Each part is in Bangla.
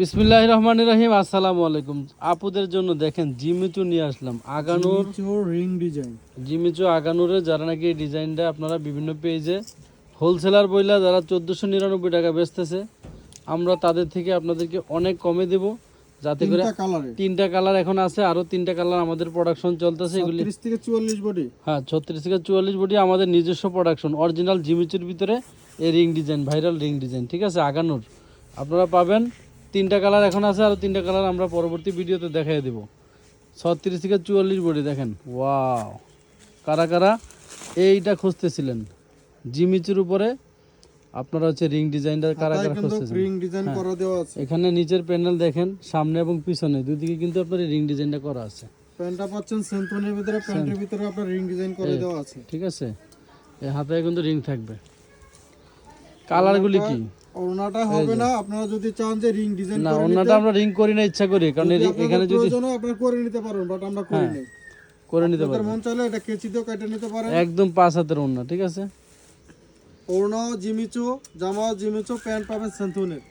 বিসমিল্লাহ রহমান রহিম আসসালামু আলাইকুম। আপুদের জন্য দেখেন জিমিচু নিয়ে আসলাম। Aganoor ring design. Jimmy Choo আগানুরে যারা নাকি এই ডিজাইনটা আপনারা বিভিন্ন পেজে হোলসেলার বইলা যারা চোদ্দোশো নিরানব্বই টাকা বেচতেছে আমরা তাদের থেকে আপনাদেরকে অনেক কমে দেব। যাতে করে তিনটা কালার। এখন আছে আরও তিনটা কালার আমাদের প্রোডাকশন চলতেছে। এগুলি 30 থেকে 44 বডি হ্যাঁ ছত্রিশ থেকে চুয়াল্লিশ বডি আমাদের নিজস্ব প্রোডাকশন অরিজিনাল জিমিচুর ভিতরে এই ring design viral ring design ঠিক আছে? আগানোর। আপনারা পাবেন তিনটা কালার এখন আছে আর তিনটা কালার আমরা পরবর্তী ভিডিওতে দেখাই দেব। ছত্রিশ থেকে চুয়াল্লিশ বডি দেখেন। ওয়াও কারা কারা এইটা খুঁজতেছিলেন? জিমিচুর উপরে আপনারা হচ্ছে রিং ডিজাইনটা কারা কারা খুঁজতেছেন রিং ডিজাইন করা দেওয়া আছে। এখানে নিচের প্যানেল দেখেন সামনে এবং পিছনে দুদিকে কিন্তু আপনার রিং ডিজাইনটা করা আছে। প্যান্টটা পাচ্ছেন সেন্টনের ভিতরে প্যান্টের ভিতরে আপনার রিং ডিজাইন করে দেওয়া আছে। ঠিক আছে। এই হাতে কিন্তু রিং থাকবে। কালারগুলি কি? ওড়নাটা হবে না আপনারা যদি চান যে রিং ডিজাইন না অন্যটা আমরা রিং করি না ইচ্ছা করি কারণ এখানে যদি প্রয়োজন হয় আপনারা করে নিতে পারেন বাট আমরা করি নাই। করে নিতে পারব। মন চাইলে এটা কেচি দিয়েও কেটে নিতে পারেন। একদম পাঁচ হাতের অন্য ঠিক আছে? ওড়নাও জিমিচু জামাও জিমিচু প্যান্ট পাবেন সেন্টনের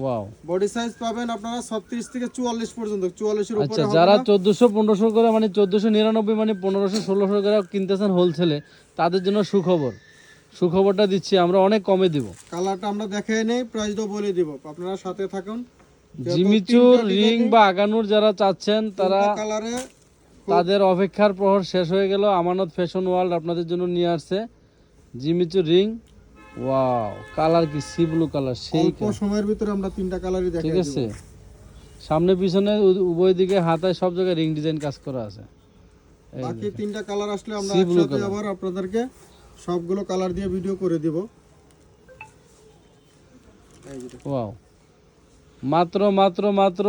ওয়াও বডি সাইজ পাবেন আপনারা 36 থেকে 44 পর্যন্ত 44 এর আচ্ছা উপরে হবে যারা না। চোদ্দোশো পনেরোশো করে মানে চোদ্দোশো নিরানব্বই মানে পনেরোশো ষোলোশো করে কিনতেছেন হোলসেলে তাদের জন্য সুখবর। সুখবরটা দিচ্ছি আমরা অনেক কমে দিব। কালারটা আমরা দেখাই নেই প্রাইসটাও বলে দিব। আপনারা সাথে থাকুন। জিমিচুর রিং বা আগানুর যারা চাচ্ছেন তারা কালারে তাদের অপেক্ষার প্রহর শেষ হয়ে গেল। আমানত ফ্যাশন ওয়ার্ল্ড আপনাদের জন্য নিয়ে আসছে। Jimmy Choo ring wow colour কি সি ব্লু কালার সেই অল্প সময়ের ভিতরে আমরা তিনটা কালারই দেখাই ঠিক আছে সামনে পিছনে উভয় দিকে হাতায় সব জায়গায় রিং ডিজাইন কাজ করা আছে। বাকি তিনটা কালার আসলে আমরা একসাথে আবার আপনাদেরকে সবগুলো কালার দিয়ে ভিডিও করে দিব। ওয়াও। মাত্র মাত্র মাত্র?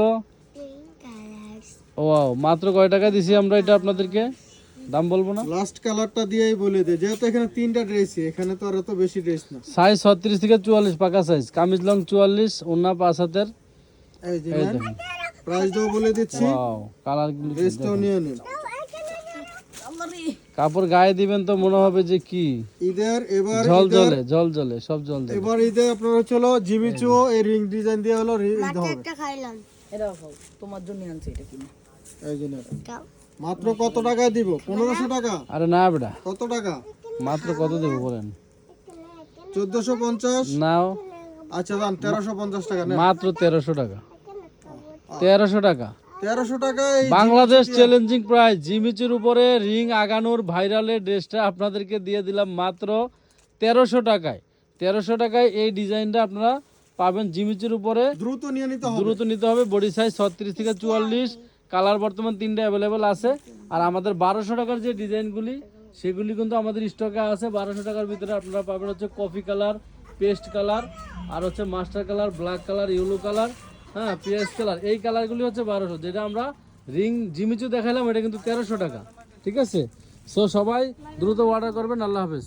ওয়াও মাত্র কয় টাকা দিছি আমরা এটা আপনাদেরকে? দাম বলব না? লাস্ট কালারটা দিয়েই বলে দে যেহেতু এখানে তিনটা ড্রেসই এখানে তো আর এত বেশি ড্রেস না। সাইজ ছত্রিশ থেকে চুয়াল্লিশ পাকা সাইজ কামিজ লং চুয়াল্লিশ ওনা পাঁচ হাতের। এই যে দেখুন। প্রাইসটাও বলে দিচ্ছি। ওয়াও কালার ড্রেসটাও নিয়ে নিন। কাপড় গায়ে দিবেন তো মনে হবে যে কি? ঈদের এবার জল জলে জল জলে সব জল জলে এবার ঈদে আপনার হলো জিমিচু এই রিং ডিজাইন দিয়ে হলো রি- ঈদ হবে এটা খাও তোমার জন্য আনছি এটা কিনে। এই জন্য মাত্র কত টাকায় দিব? পনেরোশো টাকা? আরে না বেটা। কত টাকা? মাত্র কত দেবো বলেন? চোদ্দশো পঞ্চাশ? নাও। আচ্ছা দাম তেরোশো পঞ্চাশ টাকা মাত্র তেরোশো টাকা। তেরোশো টাকা। তেরোশো বাংলাদেশ চ্যালেঞ্জিং প্রাইস জিমিচুর উপরে রিং আগানোর ভাইরালের ড্রেসটা আপনাদেরকে দিয়ে দিলাম মাত্র তেরোশো টাকায়। তেরোশো টাকায় এই ডিজাইনটা আপনারা পাবেন জিমিচুর উপরে। দ্রুত নিয়ে নিতে হবে। দ্রুত নিতে হবে বডি সাইজ ছত্রিশ থেকে চুয়াল্লিশ কালার বর্তমান তিনটা অ্যাভেলেবেল আছে। আর আমাদের বারোশো টাকার যে ডিজাইনগুলি সেগুলি কিন্তু আমাদের স্টকে আছে। বারোশো টাকার ভিতরে আপনারা পাবেন হচ্ছে কফি কালার পেস্ট কালার আর হচ্ছে master colour black colour yellow colour হ্যাঁ পিএস কালার। এই কালারগুলি হচ্ছে বারোশো, যেটা আমরা রিং জিমিচু দেখালাম এটা কিন্তু তেরোশো টাকা। ঠিক আছে? সো সবাই দ্রুত অর্ডার করবেন। আল্লাহ হাফেজ।